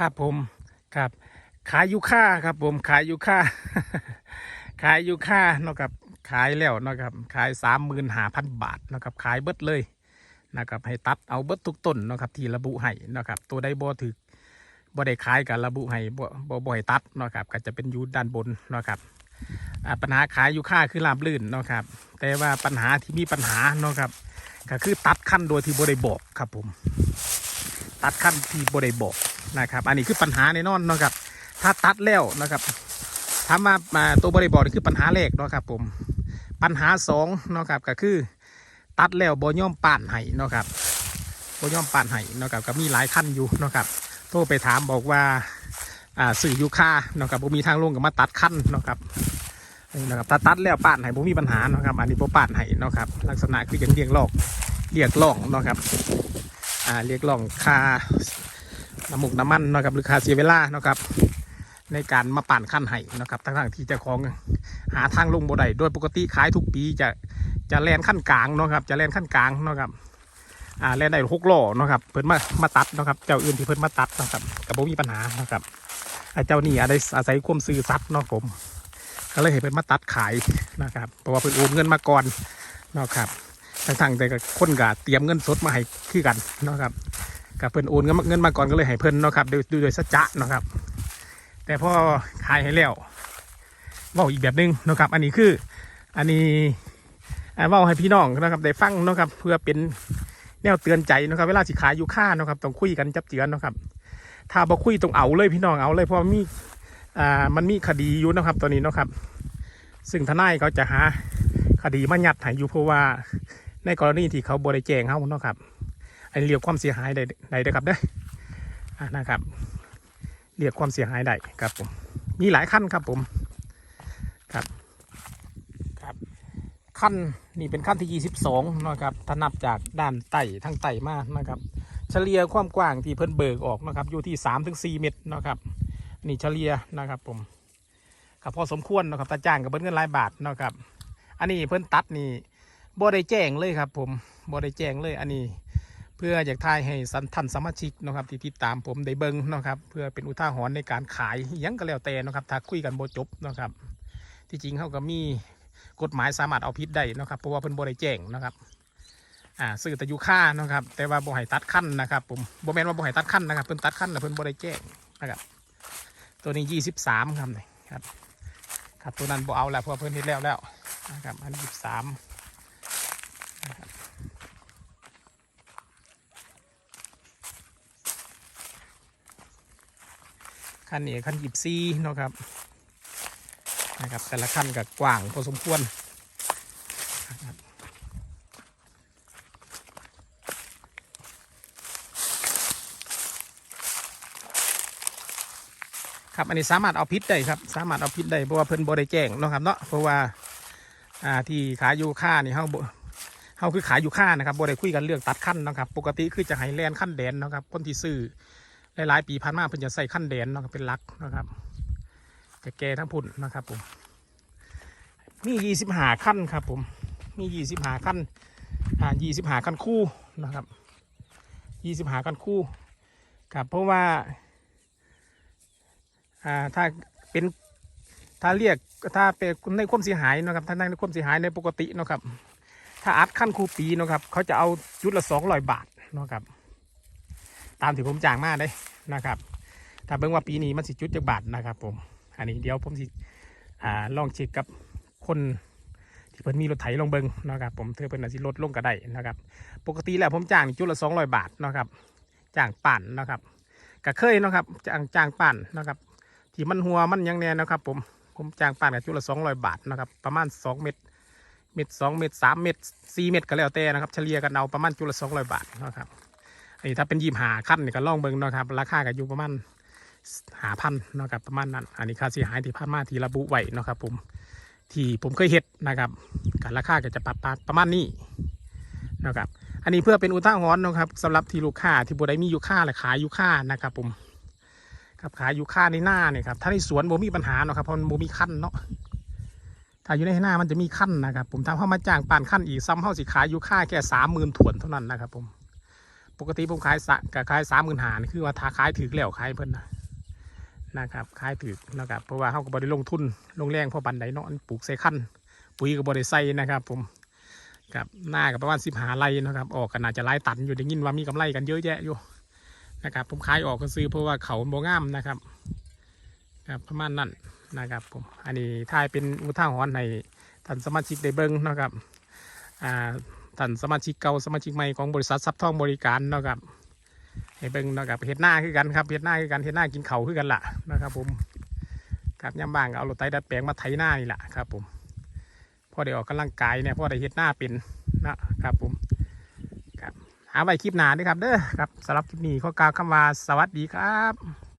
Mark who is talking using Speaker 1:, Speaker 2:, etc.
Speaker 1: ครับผมครับขายยูค่าครับผมขายยูค่าขายยูค่าเนาะครับขายแล้วเนาะครับขายสามหมื่นห้าพันบาทเนาะครับขายเบิดเลยนะครับให้ตัดเอาเบิดทุกต้นเนาะครับที่ระบุให้นะครับตัวใดบ่ถึกบ่ได้ขายกับระบุให้บ่บ่บ่ให้ตัดเนาะครับก็จะเป็นยูด้านบนเนาะครับปัญหาขายยูค่าคือลาบลื่นเนาะครับแต่ว่าปัญหาที่มีปัญหาเนาะครับก็คือตัดขั้นโดยที่บ่ได้บอกครับผมตัดขั้นที่บ่ได้บอก นะครับ อันนี้คือปัญหาแน่นอนนะครับ ถ้าตัดแล้วนะครับถามว่ามาตัวบริบทนี่คือปัญหาแรกนะครับผม ปัญหาสองนะครับก็คือ ตัดแล้วบ่ย่อมป่านไห้นะครับบ่ย่อมป่านไห้นะครับก็มีหลายขั้นอยู่นะครับ โทรไปถามบอกว่าอ่าสื่อยูคาเนาะครับบ่มีทางลงก็มาตัดขั้นนะครับนะครับถ้าตัดแล้วป่านไห้บ่มีปัญหานะครับ อันนี้บ่ป่านไห้นะครับ ลักษณะคือยังเรียกลอกเรียกล่องนะครับอ่าเรียกร้องค่า น้ำมุกน้ำมันนะครับหรือคาเสียเวล่านะครับในการมาปั่นขั้นไห้นะครับทั้งๆที่จ้าของหาทางลงบ่ได้โดยปกติขายทุกปีจะจะแลนขั้นกลางนะครับ จะแลนขั้นกลางนะครับอ่าแลนได้หกล้อนะครับเพิ่นมามาตัดนะครับเจ้าอื่นที่เพิ่นมาตัดนะครับกับผมมีปัญหานะครับไอ้เจ้านี่อาศัยอาศัยความซื่อสัตย์เนาะผมก็เลยให้เพิ่นมาตัดขายนะครับเพราะว่าเพิ่นโอนเงินมาก่อนนะครับทั้งๆแต่ก็คนก็เตรียมเงินสดมาให้คือกันนะครับ กับเพิ่นโอนเงินมาก่อนก็เลยให้เพิ่นเนาะครับโดยโดยสัจจะเนาะครับ แต่พอขายให้แล้วว่าอีกแบบหนึงเนาะครับ อันนี้คืออันนี้เว่าให้พี่น้องนะครับได้ฟังเนาะครับ เพื่อเป็นแนวเตือนใจเนาะครับ เวลาสิขายอยู่ค่าเนาะครับต้องคุยกันจับเจือนเนาะครับ ถ้าบ่คุยต้องเอาเลยพี่น้องเอาเลยเพราะมีอ่ามันมีคดีอยู่นะครับตัวนี้เนาะครับ ซึ่งทนายเขาจะหาคดีมายัดให้อยู่เพราะว่าในกรณีที่เขาบริแจงเขาเนาะครับ อันนี้เรียกความเสียหายได้ได้ครับเด้อนะครับเรียกความเสียหายได้ครับผมมีหลายขั้นครับผมครับครับขั้นนี่เป็นขั้นที่ 22นะครับถ้านับจากด้านไต่ทั้งไต่มานะครับ เฉลี่ยความกว้างที่เพิ่นเบิกออกนะครับอยู่ที่3-4เมตรนะครับนี่เฉลี่ยนะครับผมครับพอสมควรนะครับตาจ้างกับเบิ้เงินรายบาทนะครับ อันนี้เพิ่นตัดนี่บ่ได้แจ้งเลยครับ ผมบ่ได้แจ้งเลย อันนี้ เพื่ออยากทายให้สันทันสมาชิกนะครับที่ติดตามผมได้เบิ่งนะครับ เพื่อเป็นอุทาหรณ์ในการขายยังก็แล้วแต่นะครับถ้าคุยกันบ่จบนะครับ ที่จริงเขาก็มีกฎหมายสามารถเอาผิดได้นะครับเพราะว่าเพิ่นบ่ได้แจ้งนะครับอ่าซื้อแต่ยูค่านะครับ แต่ว่าบ่ให้ตัดขั้นนะครับผมบ่แม่นว่าบ่ให้ตัดขั้นนะครับเพิ่นตัดขั้นแต่เพิ่นบ่ได้แจ้งนะครับตัวนี้23ครับนี่ครับครับตัวนั้นบ่เอาแล้วเพราะเพิ่นเฮ็ดแล้วแล้วนะครับอันนี้23 ขั้นนี้ขั้นหยิบซีเนาะครับนะครับแต่ละขั้นก็กว้างพอสมควรครับอันนี้สามารถเอาพิษได้ครับสามารถเอาพิษได้เพราะว่าเพิ่นบริแจ้งเนาะครับเนาะเพราะว่าอ่าที่ขายยูค่านี่เขาเขาคือขายยูค่านะครับบริคุยกันเรื่องตัดขั้นนะครับ ปกติคือจะให้แลนขั้นแดนนะครับคนที่ซื้อ หลายปีผ่านมาเพิ่นจะใส่ขั้นแดนเนาะครับเป็นลักนะครับจะแก่ทั้งพุ่นนะครับผมมียี่สิบหาขั้นครับผมมียี่สิบหาขั้นอ่ายี่สิบหาขั้นคู่นะครับยี่สิบหาขั้นคู่ครับเพราะว่าอ่าถ้าเป็นถ้าเรียกถ้าเป็นในความเสียหายนะครับถ้าในความเสียหายในปกตินะครับถ้าอัดขั้นคู่ปีนะครับเขาจะเอาจุดละสองร้อยบาทนะครับตามที่ผมจ้างมาได้ นะครับ ถ้าเบิ่งว่าปีนี้มันสิจุดจักบาทนะครับ ผม อันนี้เดี๋ยวผมสิอ่าลองเช็คกับคนที่เพิ่นมีรถไถลองเบิ่งนะครับ ผมเธอเพิ่นอาจสิลดลงก็ได้นะครับ ปกติแล้วผมจ้างจุดละสองร้อยบาทนะครับจ้างปั่นนะครับก็เคยนะครับจ้างจ้างปั่นนะครับ ที่มันหัวมันยังแน่นะครับ ผมผมจ้างปั่นกับจุดละสองร้อยบาทนะครับ ประมาณสองเม็ดเม็ดสองเม็ดสามเม็ดสี่เม็ดก็แล้วแต่นะครับ เฉลี่ยกันเอาประมาณจุดละสองร้อยบาทนะครับ อันนี้ถ้าเป็นยี่หาขั้นนี่ก็ล่องเบิ่งเนาะครับ ราคาก็อยู่ประมาณหาพันเนาะครับประมาณนั้น อันนี้ค่าเสียหายที่ผ่านมาที่ระบุไว้เนาะครับผมที่ผมเคยเฮ็ดนะครับการราคาก็จะปรับประมาณนี้นะครับ อันนี้เพื่อเป็นอุทาหรณ์เนาะครับสำหรับที่ลูกค้าที่บุได้มีอยู่ค่าและขายอยู่ค่านะครับผมครับขายอยู่ค่าในหน้าเนี่ยครับถ้าในสวนบ่มีปัญหาเนาะครับเพราะมันบ่มีขั้นเนาะถ้าอยู่ในหน้ามันจะมีขั้นนะครับ ผมทำเข้ามาจ้างปานขั้นอีกซ้ำเข้าสิขายอยู่ค่าแค่สามหมื่นถวนเท่านั้นนะครับผม ปกติผมขายสะกับขายสามหมื่นหานี่คือว่าถ้าขายถือแล้วขายเพิ่นนะนะครับขายถือนะครับเพราะว่าเขาก็บริลงทุนลงแรงเพอปันไดเนาะอันปลูกใส่ขั้นปุ๋ยก็บริใส่นะครับผมกับหน้ากับประมาณสิบหาไร่นะครับ ออกกันอาจจะไล่ตันอยู่ได้ยินว่ามีกำไรกันเยอะแยะอยู่นะครับผมขายออกก็ซื้อเพราะว่าเขาโบงามนะครับครับประมาณนั้นนะครับผมอันนี้ถ้ายเป็นอุทาหรณ์ในท่านสมาชิกได้เบิ้งนะครับอ่า ท่านสมาชิกเก่าสมาชิกใหม่ของบริษัทซับท่องบริการเนาะครับให้เบิ่งเนาะครับเฮ็ดหน้าคือกันครับเฮ็ดหน้าคือกันเฮ็ดหน้ากินเข่าคือกันล่ะนะครับผมครับย่ำบ้างเอารถไถดัดแปลงมาไถหน้านี่แหละครับผมพอได้ออกกำลังกายเนี่ยพอได้เฮ็ดหน้าเป็นนะครับผมครับหาไว้คลิปหนาด้วยครับเด้อครับสำหรับคลิปนี้ข้อกล่าวคำว่าสวัสดีครับ